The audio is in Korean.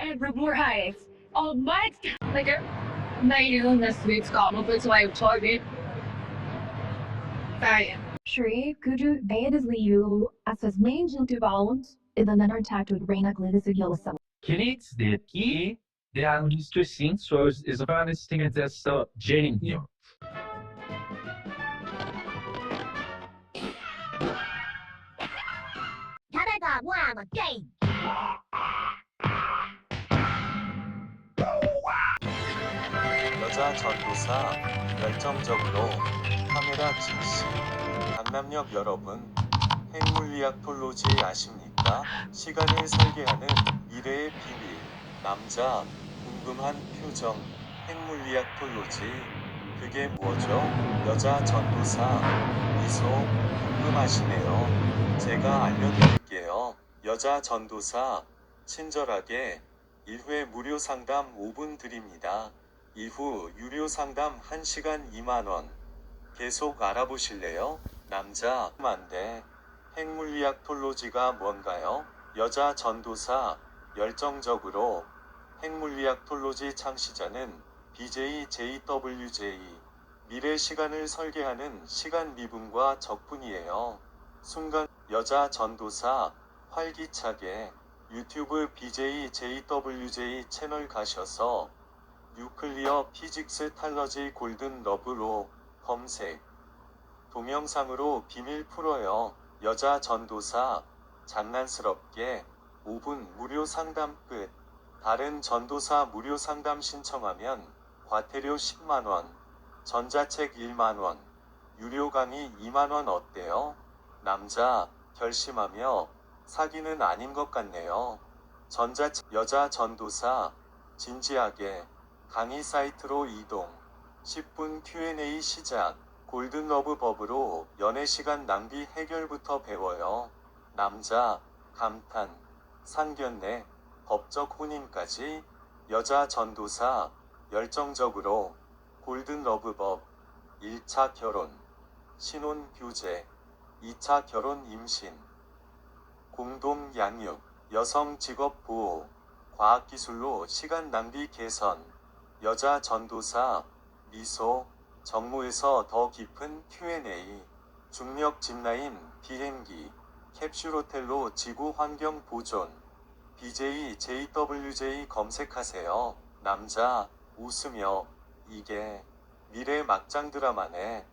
Edward Voorhees. Oh, my. Later. Nailin na sweet ka mo pa sa ito target. Bye. Shri, kudu ayad is liyu as as main jintu bound idan nanar tattooed reina glidis yolsa. Kinit de ki de angistu sin sois is vanis tinga dessa jenio. Tada da wama game. 전도사 열정적으로 카메라 직시 강남역 여러분 핵물리학 톨로지 아십니까? 시간을 설계하는 미래의 비밀 남자 궁금한 표정 핵물리학 톨로지 그게 뭐죠? 여자 전도사 미소 궁금하시네요. 제가 알려드릴게요. 여자 전도사 친절하게 1회 무료 상담 5분 드립니다. 이후 유료 상담 1시간 2만원. 계속 알아보실래요? 남자, 만대. 핵물리학 톨로지가 뭔가요? 여자 전도사, 열정적으로. 핵물리학 톨로지 창시자는 BJ JWJ. 미래 시간을 설계하는 시간 미분과 적분이에요. 순간, 여자 전도사, 활기차게. 유튜브 BJ JWJ 채널 가셔서 뉴클리어 피직스 탈러지 골든 러브로 검색. 동영상으로 비밀 풀어요. 여자 전도사 장난스럽게 5분 무료 상담 끝. 다른 전도사 무료 상담 신청하면 과태료 10만원, 전자책 1만원, 유료 강의 2만원 어때요? 남자 결심하며 사기는 아닌 것 같네요. 전자책 여자 전도사 진지하게 강의 사이트로 이동. 10분 Q&A 시작. 골든 러브 법으로 연애 시간 낭비 해결부터 배워요. 남자, 감탄, 상견례, 법적 혼인까지 여자 전도사 열정적으로 골든 러브 법 1차 결혼, 신혼 규제, 2차 결혼 임신, 공동 양육, 여성 직업 보호, 과학기술로 시간 낭비 개선, 여자 전도사, 미소, 정무에서 더 깊은 Q&A, 중력 짚라인, 비행기, 캡슐 호텔로 지구 환경 보존, BJ JWJ 검색하세요. 남자, 웃으며, 이게 미래 막장 드라마네.